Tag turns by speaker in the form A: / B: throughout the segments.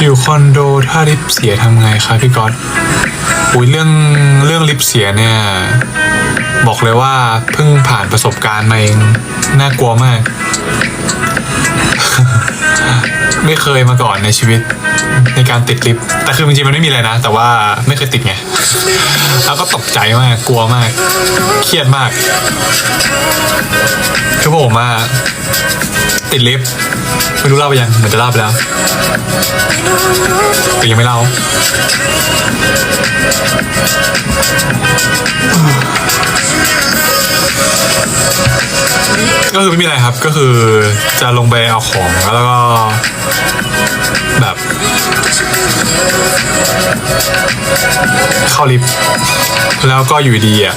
A: อยู่คอนโดถ้าลิฟต์เสียทำไงคะพี่ก๊อตอุ้ยเรื่องเรื่องลิฟต์เสียเนี่ย บอกเลยว่าเพิ่งผ่านประสบการณ์มาเอง น่ากลัวมาก ไม่เคยมาก่อนในชีวิตในการติดลิฟต์แต่คือจริงๆมันไม่มีอะไรนะ แต่ว่าไม่เคยติดไงแล้วก็ตกใจมากกลัวมาก เครียดมากคือผมอะติดลิฟต์ไม่รู้เล่าไปยังเหมือนจะเล่าไปแล้วแต่ยังไม่เล่า ก็คือไม่มีอะไรครับก็คือจะลงไปเอาของแล้วก็ แบบ เข้าลิฟต์แล้วก็อยู่ดีอะ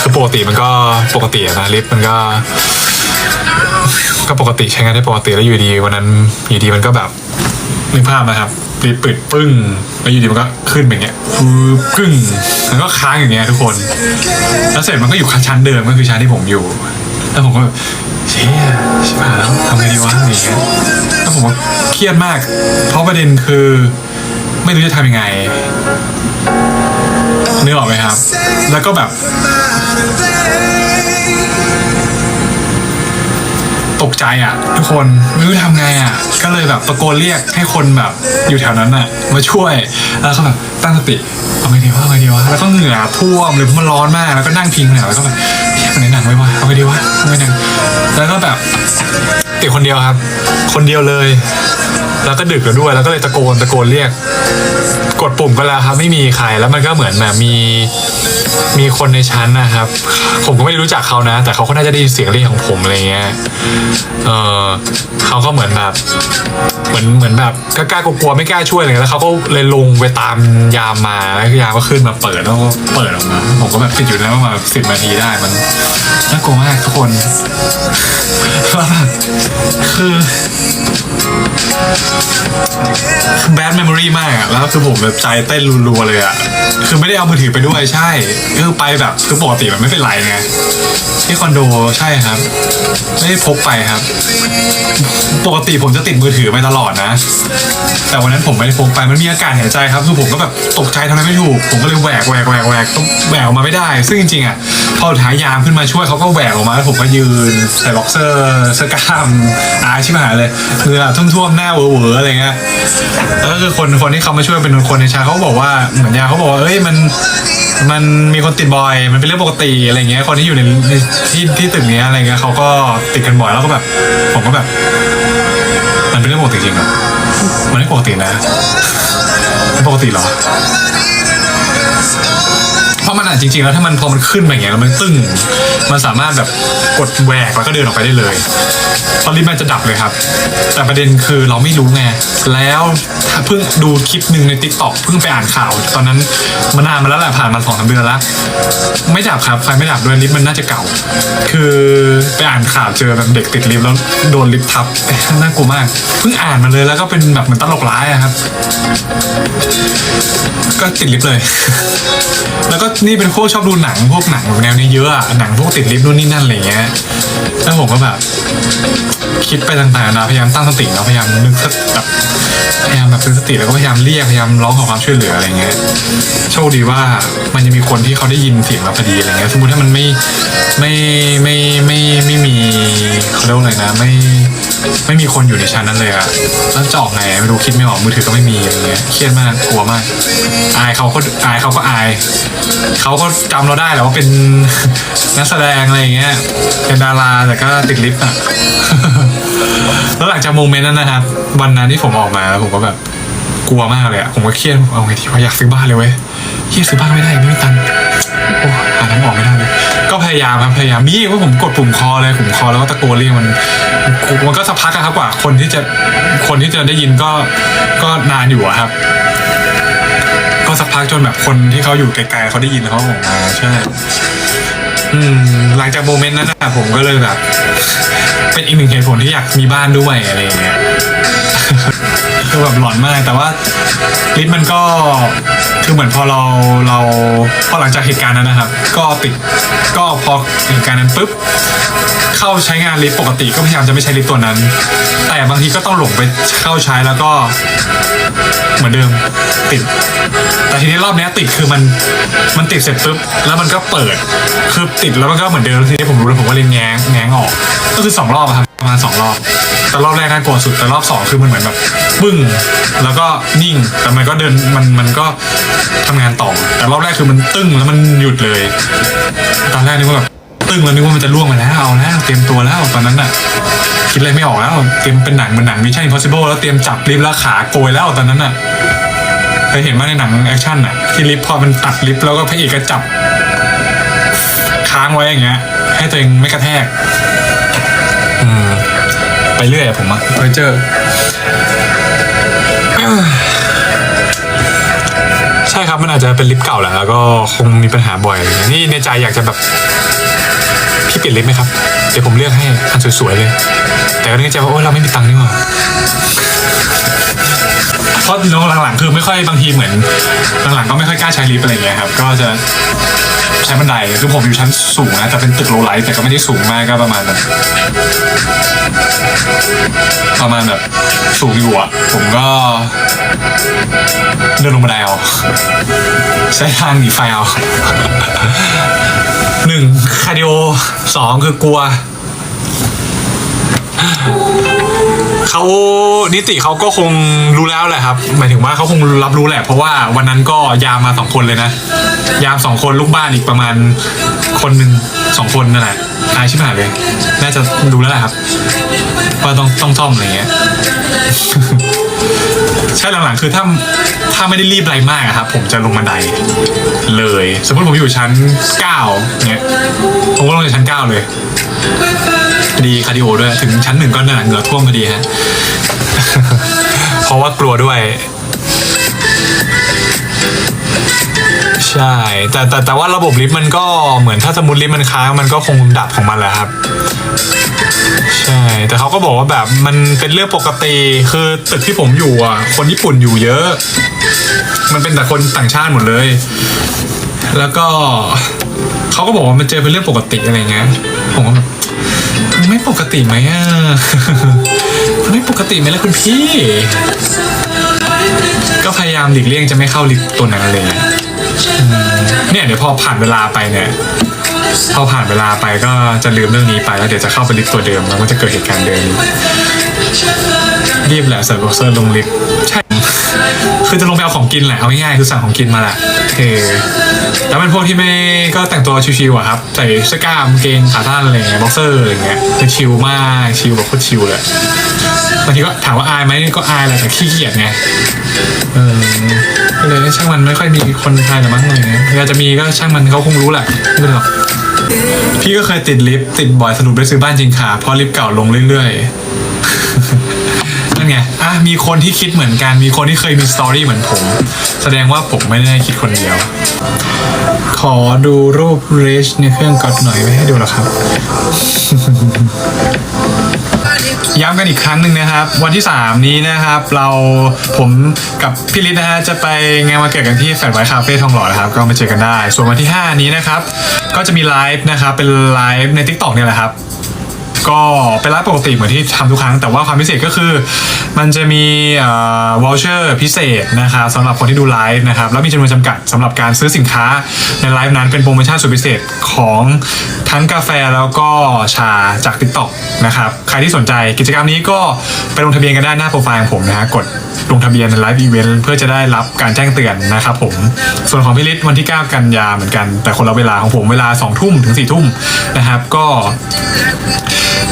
A: คือปกติมันก็ปกติอะนะลิฟต์มันก็ ก็ปกติใช้งานได้ปกติแล้วอยู่ดีวันนั้นอยู่ดีมันก็แบบนึกภาพนะครับลิฟต์ปิดปึ้งแล้วอยู่ดีมันก็ขึ้นแบบเงี้ยปึ๊บกึ้งแล้วก็ค้างอย่างเงี้ยทุกคน แล้วเสร็จมันก็อยู่ชั้นเดิมก็คือชั้นที่ผมอยู่ แล้วผมก็ เชี่ยชิบหายแล้วทำไงดีวะอะไรอย่างเงี้ยแล้วผมก็เครียดมาก เพราะประเด็นคือ ไม่รู้จะทำยังไงนึกออกไหมครับ แล้วก็แบบ ตกใจอะ ทุกคนไม่รู้ทำไงอะ ก็เลยแบบตะโกนเรียกให้คนแบบ อยู่แถวนั้นอะ มาช่วย แล้วก็แบบตั้งสติเอาไงดีวะเอาไงดีวะแล้วก็เหงื่อท่วมเลยเพราะมันร้อนมาก แล้วก็นั่งพิงเนี่ยแล้วก็แบบ ในหนังไว้วะเอาไปดีวะเอาไปหนังแล้วก็แบบติดคนเดียวครับ คนเดียวเลย แล้วก็ดึกแล้วด้วย แล้วก็เลยตะโกนตะโกนเรียก กดปุ่มก็แล้วครับไม่มีใครแล้วมันก็เหมือนแบบมีมีคนในชั้นนะครับ ผมก็ไม่ได้รู้จักเขานะ แต่เขาก็น่าจะได้ยินเสียงเรียกของผมอะไรเงี้ยเออเขาก็เหมือนแบบ เหมือนเหมือนแบบกล้ากลัวไม่กล้าช่วยอะไรเงี้ยแล้วเขาก็เลยลงไปตามยามมาแล้วยามก็ขึ้นมาเปิดแล้วก็เปิดออกมาผมก็แบบติดอยู่นะประมาณสิบนาทีได้มันน่ากลัวมากทุกคนคือ แบดเมมโมรีมากอะแล้วคือผมแบบใจเต้นรัวๆเลยอะคือไม่ได้เอามือถือไปด้วยใช่ คือไปแบบคือปกติมันไม่เป็นไรไงที่คอนโดใช่ครับ ไม่ได้พกไปครับ ปกติผมจะติดมือถือไปตลอดนะ แต่วันนั้นผมไม่ได้พกไปมันมีอากาศหายใจครับคือผมก็แบบตกใจทำอะไรไม่ถูก ผมก็เลยแหวกแหวกแหวกแหวกต้องแหวกออกมาไม่ได้ ซึ่งจริงๆอะพอท้ายยามขึ้นมาช่วยเขาก็แหวกออกมาแล้วผมก็ยืนใส่บ็อกเซอร์เสื้อกล้ามอายชิบหายเลยเรือท่วมๆหน้าเวอร์ๆอะไรเงี้ยแล้วก็คือคนคนที่เขามาช่วยเป็นคนในชาเขาบอกว่าเหมือนยาเขาบอกว่าเอ้ยมันมันมีคนติดบ่อย มันเป็นเรื่องปกติอะไรเงี้ย คนที่อยู่ในในที่ที่ตึกเนี้ยอะไรเงี้ยเขาก็ติดกันบ่อยแล้วก็แบบผมก็แบบ มันเป็นเรื่องปกติจริงเหรอมันไม่ปกตินะไมันปกติเหรอเพราะมันอะจริงๆแล้วถ้ามันพอมันขึ้นมาอย่างเงี้ยแล้วมันตึ้ง มันสามารถแบบกดแหวกแล้วก็เดินออกไปได้เลย ตอนลิฟต์มันจะดับเลยครับ แต่ประเด็นคือเราไม่รู้ไง แล้วถ้าเพิ่งดูคลิปหนึ่งในทิกต็อกเพิ่งไปอ่านข่าว ตอนนั้นมันานมาแล้วแหละผ่านมาสองสามเดือนแล้ว ไม่ดับครับไฟไม่ดับด้วยลิฟต์มันน่าจะเก่า คือไปอ่านข่าวเจอแบบเด็กติดลิฟต์แล้วโดนลิฟต์ทับน่ากลัวมาก เพิ่งอ่านมาเลยแล้วก็เป็นแบบเหมือนตลกร้ายอะครับ ก็ติดลิฟต์เลย แล้วก็นี่เป็นพวกชอบดูหนังพวกหนังแนวนี้เยอะอะหนังพวกติดลิฟต์นู่นนี่นั่นอะไรเงี้ยแล้วผมก็แบบ คิดไปต่างๆนะพยายามตั้งสติแล้วพยายามนึกสติแบบพยายามแบบตั้งสติแล้วก็พยายามเรียกพยายามร้องขอความช่วยเหลืออะไรเงี้ยโชคดีว่ามันจะมีคนที่เขาได้ยินเสียงเราพอดีอะไรเงี้ยสมมติถ้ามันไม่ไม่ไม่ไม่ไม่มีเขาเรียกอะไรนะไม่ ไม่มีคนอยู่ในชั้นนั้นเลยอะแล้วจะออกไงไม่รู้คิดไม่ออกมือถือก็ไม่มีอะไรเงี้ยเครียดมากกลัวมาก อายเขาก็อายเขาก็อายเขาก็จำเราได้แหละว่าเป็นนักแสดงอะไรเงี้ยเป็นดาราแต่ก็ติดลิฟต์อะแล้วหลังจากโมเมนต์นั้นนะครับ วันนั้นที่ผมออกมาแล้วผมก็แบบกลัวมากเลยอะผมก็เครียดเอาไงดีวะอยากซื้อบ้านเลยเว้ยเครียดซื้อบ้านไม่ได้ไม่มีตังค์โอ้หาทางออกไม่ได้เลย ก็พยายามครับพยายามมีว่าผมกดปุ่มคอเลยปุ่มคอแล้วก็ตะโกนเรียกมัน มันก็สักพักครับกว่าคนที่จะคนที่จะได้ยินก็ก็นานอยู่ครับ ก็สักพักจนแบบคนที่เขาอยู่ไกลๆเขาได้ยินเขาบอกมาใช่หลังจากโมเมนต์นั้นผมก็เลยแบบ เป็นอีกหนึ่งเหตุผลที่อยากมีบ้านด้วยอะไรอย่างเงี้ย คือแบบหลอนมากแต่ว่าลิ้นมันก็คือเหมือนพอเราเราพอหลังจากเหตุการณ์นั้นนะครับ ก็ติดก็พอเหตุการณ์นั้นปุ๊บเข้าใช้งานลิฟต์ปกติก็พยายามจะไม่ใช้ลิฟต์ตัวนั้น แต่บางทีก็ต้องหลงไปเข้าใช้แล้วก็ เหมือนเดิมติด แต่ทีนี้รอบเนี้ยติดคือมันมันติดเสร็จปุ๊บแล้วมันก็เปิดคือติดแล้วมันก็เหมือนเดิมทีนี้ผมรู้แล้วผมก็เลยแง้งแง้งออก ก็คือสองรอบอะครับประมาณสองรอบ แต่รอบแรกน่ากลัวสุดแต่รอบสองคือมันเหมือนแบบปึ้งแล้วก็นิ่งแต่มันก็เดินมันมันก็ทำงานต่อ แต่รอบแรกคือมันตึ้งแล้วมันหยุดเลย ตอนแรกนึกว่าแบบตึ้งแล้วนึกว่ามันจะล่วงไปแล้วเอาแล้วเตรียมตัวแล้วตอนนั้นน่ะคิดอะไรไม่ออกแล้วเตรียมเป็นหนังเหมือนหนังมิชชั่นอิมพอสิเบิลแล้วเตรียมจับลิฟต์แล้วขาโกยแล้วตอนนั้นน่ะ เคยเห็นว่าในหนังแอคชั่นน่ะที่ลิฟต์พอมันตัดลิฟต์แล้วก็พระเอกก็จับ ค้างไว้อย่างเงี้ย ให้ตัวเองไม่กระแทก อืม ไปเรื่อยอะผมอะเคยเจอ ใช่ครับมันอาจจะเป็นลิฟต์เก่าแหละแล้วก็คงมีปัญหาบ่อยอะไรเงี้ยนี่ในใจอยากจะแบบ พี่เปลี่ยนลิฟต์ไหมครับ เดี๋ยวผมเลือกให้อันสวยๆเลย แต่ก็นึกในใจว่าโอ้เราไม่มีตังค์นี่หว่า เพราะน้องหลังๆคือไม่ค่อยบางทีเหมือนหลังๆก็ไม่ค่อยกล้าใช้ลิฟต์อะไรเงี้ยครับก็จะใช้บันไดคือผมอยู่ชั้นสูงนะแต่เป็นตึกโลไลท์แต่ก็ไม่ได้สูงมากก็ประมาณแบบประมาณแบบสูงอยู่อะผมก็เดินลงบันไดเอาใช้ทางหนีไฟเอาหนึ่งคาร์ดิโอสองคือกลัว เขานิติเขาก็คงรู้แล้วแหละครับ หมายถึงว่าเขาคงรับรู้แหละ เพราะว่าวันนั้นก็ยามมาสองคนเลยนะ ยามสองคนลูกบ้านอีกประมาณคนหนึ่งสองคนนั่นแหละอายชิบหายเลย น่าจะรู้แล้วแหละครับว่าต้องต้องซ่อมอะไรเงี้ย ใช่หลังๆคือถ้าถ้าไม่ได้รีบอะไรมากอะครับ ผมจะลงบันไดเลย สมมติผมอยู่ชั้นเก้าเนี่ยผมก็ลงจากชั้นเก้าเลย ดีคาร์ดิโอด้วยถึงชั้นหนึ่งก็นั่นแหละเหงื่อท่วมพอดีฮะ เพราะว่ากลัวด้วย ใช่ แต่แต่แต่ว่าระบบลิฟต์มันก็เหมือนถ้าสมมติลิฟต์มันค้างมันก็คงดับของมันแหละครับ ใช่ แต่เขาก็บอกว่าแบบมันเป็นเรื่องปกติคือตึกที่ผมอยู่อะ คนญี่ปุ่นอยู่เยอะ มันเป็นแต่คนต่างชาติหมดเลย แล้วก็เขาก็บอกว่ามันเจอเป็นเรื่องปกติอะไรเงี้ยผมก็แบบ ปกติไหมอะมันไม่ปกติไหมล่ะคุณพี่ ก็พยายามหลีกเลี่ยงจะไม่เข้าลิฟต์ตัวนั้นเลยเนี่ยเดี๋ยวพอผ่านเวลาไปเนี่ยพอผ่านเวลาไปก็จะลืมเรื่องนี้ไปแล้วเดี๋ยวจะเข้าไปลิฟต์ตัวเดิมแล้วก็จะเกิดเหตุการณ์เดิมรีบแหละเสิร์บ็อกเซอร์ลงลิฟต์ คือจะลงไปเอาของกินแหละเอาง่ายๆคือสั่งของกินมาแหละเออแล้วเป็นพวกที่ไม่ก็แต่งตัวชิวๆอะครับใส่เสื้อกล้ามกางเกงขาสั้นอะไรเงี้ยบ็อกเซอร์อะไรเงี้ยคือชิลมากชิลแบบโคตรชิลเลยบางทีก็ถามว่าอายไหมก็อายแหละแต่ขี้เกียจไงเออก็เลยช่างมันไม่ค่อยมีคนไทยหรือมั้งอะไรเงี้ยเวลาจะมีก็ช่างมันเขาคงรู้แหละไม่เป็นหรอกพี่ก็เคยติดลิฟต์ติดบ่อยสรุปได้ซื้อบ้านจริงค่ะเพราะลิฟต์เก่าลงเรื่อยๆ ไงอะมีคนที่คิดเหมือนกัน มีคนที่เคยมีสตอรี่เหมือนผม แสดงว่าผมไม่ได้คิดคนเดียว ขอดูรูปเรชในเครื่องกดหน่อยไว้ให้ดูหรอครับ ย้ำกันอีกครั้งหนึ่งนะครับ วันที่ 3 นี้นะครับ เราผมกับพี่ลิศนะฮะจะไปงานมาเกิดกันที่แฟลตไวท์คาเฟ่ทองหล่อนะครับ ก็มาเจอกันได้ ส่วนวันที่ 5 นี้นะครับ ก็จะมีไลฟ์นะครับเป็นไลฟ์ใน t ิ k t o k เนี่ยแหละครับ ก็เป็นไลฟ์ปกติเหมือนที่ทำทุกครั้ง แต่ว่าความพิเศษก็คือ มันจะมีวอลเชอร์พิเศษนะครับสำหรับคนที่ดูไลฟ์นะครับ แล้วมีจำนวนจำกัดสำหรับการซื้อสินค้าในไลฟ์นั้นเป็นโปรโมชั่นสุดพิเศษของทั้งกาแฟแล้วก็ชาจาก TikTok นะครับใครที่สนใจกิจกรรมนี้ก็ไปลงทะเบียนกันได้หน้าโปรไฟล์ของผมนะฮะกดลงทะเบียนในไลฟ์อีเวนต์เพื่อจะได้รับการแจ้งเตือนนะครับผมส่วนของพี่ฤทธิ์วันที่ 9 กันยาเหมือนกัน แต่คนละเวลาของผมเวลา 2 ทุ่มถึง 4 ทุ่มนะครับก็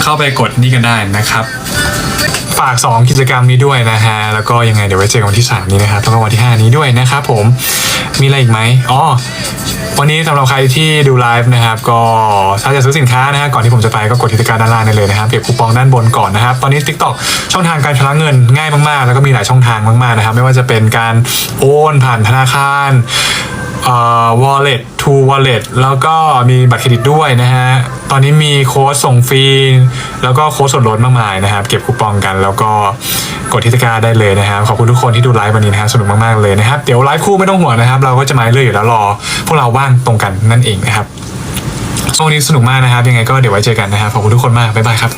A: เข้าไปกดนี่กันได้นะครับ ฝาก 2 กิจกรรมนี้ด้วยนะฮะ แล้วก็ยังไงเดี๋ยวไว้เจอกันวันที่ 3 นี้นะครับแล้วก็วันที่ 5 นี้ด้วยนะครับผมมีอะไรอีกไหมอ๋อวันนี้สำหรับใครที่ดูไลฟ์นะครับ ก็ถ้าจะซื้อสินค้านะฮะก่อนที่ผมจะไปก็กดที่ตะกร้ารด้านล่างได้เลยนะครับเก็บคูปองด้านบนก่อนนะครับ ตอนนี้ TikTok ช่องทางการชำระเงินง่ายมากๆ แล้วก็มีหลายช่องทางมากๆนะครับ ไม่ว่าจะเป็นการโอนผ่านธนาคาร เอ่อ wallet to wallet แล้วก็มีบัตรเครดิตด้วยนะฮะ ตอนนี้มีโค้ดส่งฟรี แล้วก็โค้ดส่วนลดมากมายนะครับ เก็บคูปองกันแล้วก็กดที่ตะกาได้เลยนะครับ ขอบคุณทุกคนที่ดูไลฟ์วันนี้นะฮะสนุกมาก ๆ เลยนะครับ เดี๋ยวไลฟ์คู่ไม่ต้องห่วงนะครับ เราก็จะมาเรื่อยอยู่แล้วรอ พวกเราว่างตรงกันนั่นเองนะครับช่วันนี้สนุกมากนะครับ ยังไงก็เดี๋ยวไว้เจอกันนะครับขอบคุณทุกคนมากบ๊ายบายครับ